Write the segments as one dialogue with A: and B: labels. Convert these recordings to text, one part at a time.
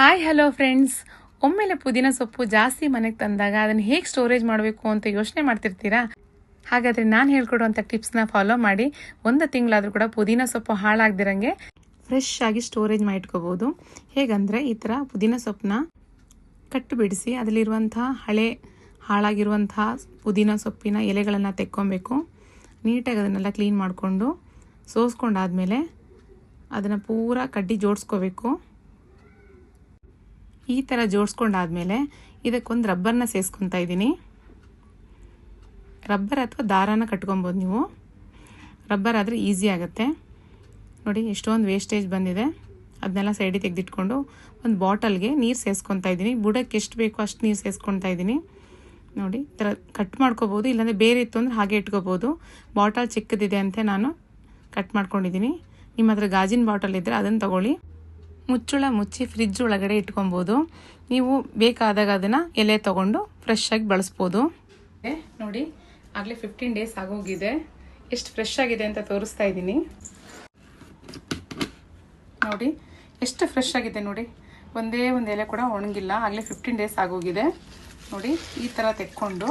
A: Hi hello friends ಒಮ್ಮೆಲೆ ಪುದೀನ ಸೊಪ್ಪು ಜಾಸ್ತಿ ಮನೆಗೆ ತಂದಾಗ ಅದನ್ನು ಹೇಗೆ ಸ್ಟೋರೇಜ್ ಮಾಡಬೇಕು ಅಂತ ಯೋಚನೆ ಮಾಡ್ತಿರ್ತೀರಾ? ಹಾಗಾದರೆ ನಾನು ಹೇಳ್ಕೊಡುವಂಥ ಟಿಪ್ಸ್ನ ಫಾಲೋ ಮಾಡಿ. ಒಂದು ತಿಂಗಳಾದರೂ ಕೂಡ ಪುದೀನ ಸೊಪ್ಪು ಹಾಳಾಗ್ದಿರಂಗೆ ಫ್ರೆಶ್ ಆಗಿ ಸ್ಟೋರೇಜ್ ಮಾಡಿಟ್ಕೋಬೋದು. ಹೇಗಂದರೆ ಈ ಥರ ಪುದೀನ ಸೊಪ್ಪನ್ನ ಕಟ್ಟು ಬಿಡಿಸಿ ಅದರಲ್ಲಿರುವಂಥ ಹಳೆ ಹಾಳಾಗಿರುವಂಥ ಪುದೀನ ಸೊಪ್ಪಿನ ಎಲೆಗಳನ್ನು ತೆಕ್ಕೊಬೇಕು. ನೀಟಾಗಿ ಅದನ್ನೆಲ್ಲ ಕ್ಲೀನ್ ಮಾಡಿಕೊಂಡು ಸೋಸ್ಕೊಂಡಾದಮೇಲೆ ಅದನ್ನು ಪೂರ ಕಡ್ಡಿ ಜೋಡಿಸ್ಕೋಬೇಕು. ಈ ಥರ ಜೋಡಿಸ್ಕೊಂಡಾದ್ಮೇಲೆ ಇದಕ್ಕೊಂದು ರಬ್ಬರ್ನ ಸೇರಿಸ್ಕೊತಾ ಇದ್ದೀನಿ. ರಬ್ಬರ್ ಅಥವಾ ದಾರಾನ ಕಟ್ಕೊಬೋದು ನೀವು. ರಬ್ಬರ್ ಆದರೆ ಈಸಿ ಆಗುತ್ತೆ. ನೋಡಿ, ಎಷ್ಟೊಂದು ವೇಸ್ಟೇಜ್ ಬಂದಿದೆ. ಅದನ್ನೆಲ್ಲ ಸೈಡಿಗೆ ತೆಗೆದಿಟ್ಕೊಂಡು ಒಂದು ಬಾಟಲ್ಗೆ ನೀರು ಸೇರಿಸ್ಕೊತಾ ಇದ್ದೀನಿ. ಬುಡಕ್ಕೆ ಎಷ್ಟು ಬೇಕೋ ಅಷ್ಟು ನೀರು ಸೇರಿಸ್ಕೊತಾ ಇದ್ದೀನಿ. ನೋಡಿ, ಈ ಥರ ಕಟ್ ಮಾಡ್ಕೋಬೋದು. ಇಲ್ಲಾಂದರೆ ಬೇರೆ ಇತ್ತು ಅಂದರೆ ಹಾಗೆ ಇಟ್ಕೋಬೋದು. ಬಾಟಲ್ ಚಿಕ್ಕದಿದೆ ಅಂತ ನಾನು ಕಟ್ ಮಾಡ್ಕೊಂಡಿದ್ದೀನಿ. ನಿಮ್ಮ ಹತ್ರ ಗಾಜಿನ ಬಾಟಲ್ ಇದ್ದರೆ ಅದನ್ನು ತಗೊಳ್ಳಿ. ಮುಚ್ಚುಳ ಮುಚ್ಚಿ ಫ್ರಿಜ್ ಒಳಗಡೆ ಇಟ್ಕೊಬೋದು. ನೀವು ಬೇಕಾದಾಗ ಅದನ್ನು ಎಲೆ ತೊಗೊಂಡು ಫ್ರೆಶ್ ಆಗಿ ಬಳಸ್ಬೋದು. ನೋಡಿ, ಆಗಲೇ ಫಿಫ್ಟೀನ್ ಡೇಸ್ ಆಗೋಗಿದೆ. ಎಷ್ಟು ಫ್ರೆಶ್ ಆಗಿದೆ ಅಂತ ತೋರಿಸ್ತಾ ಇದ್ದೀನಿ. ನೋಡಿ, ಎಷ್ಟು ಫ್ರೆಶ್ ಆಗಿದೆ ನೋಡಿ. ಒಂದೇ ಒಂದು ಎಲೆ ಕೂಡ ಒಣಗಿಲ್ಲ, ಆಗಲೇ ಫಿಫ್ಟೀನ್ ಡೇಸ್ ಆಗೋಗಿದೆ. ನೋಡಿ, ಈ ಥರ ತೆಕ್ಕೊಂಡು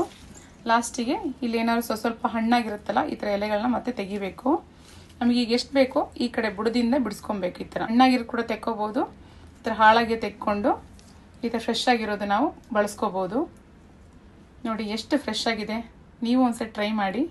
A: ಲಾಸ್ಟಿಗೆ ಇಲ್ಲಿ ಏನಾದ್ರು ಸ್ವಲ್ಪ ಸ್ವಲ್ಪ ಹಣ್ಣಾಗಿರುತ್ತಲ್ಲ, ಈ ಥರ ಎಲೆಗಳನ್ನ ಮತ್ತೆ ತೆಗಿಬೇಕು. ನಮಗೆ ಈಗ ಎಷ್ಟು ಬೇಕೋ ಈ ಕಡೆ ಬುಡದಿಂದ ಬಿಡಿಸ್ಕೊಬೇಕು ಈ ಥರ ಹಣ್ಣಾಗಿರು ಕೂಡ ತೆಕ್ಕೋಬೋದು. ಈ ಥರ ಹಾಳಾಗಿ ತೆಕ್ಕೊಂಡು ಈ ಥರ ಫ್ರೆಶ್ ಆಗಿರೋದು ನಾವು ಬಳಸ್ಕೋಬೋದು. ನೋಡಿ ಎಷ್ಟು ಫ್ರೆಶ್ ಆಗಿದೆ. ನೀವು ಒಂದ್ಸರಿ ಟ್ರೈ ಮಾಡಿ.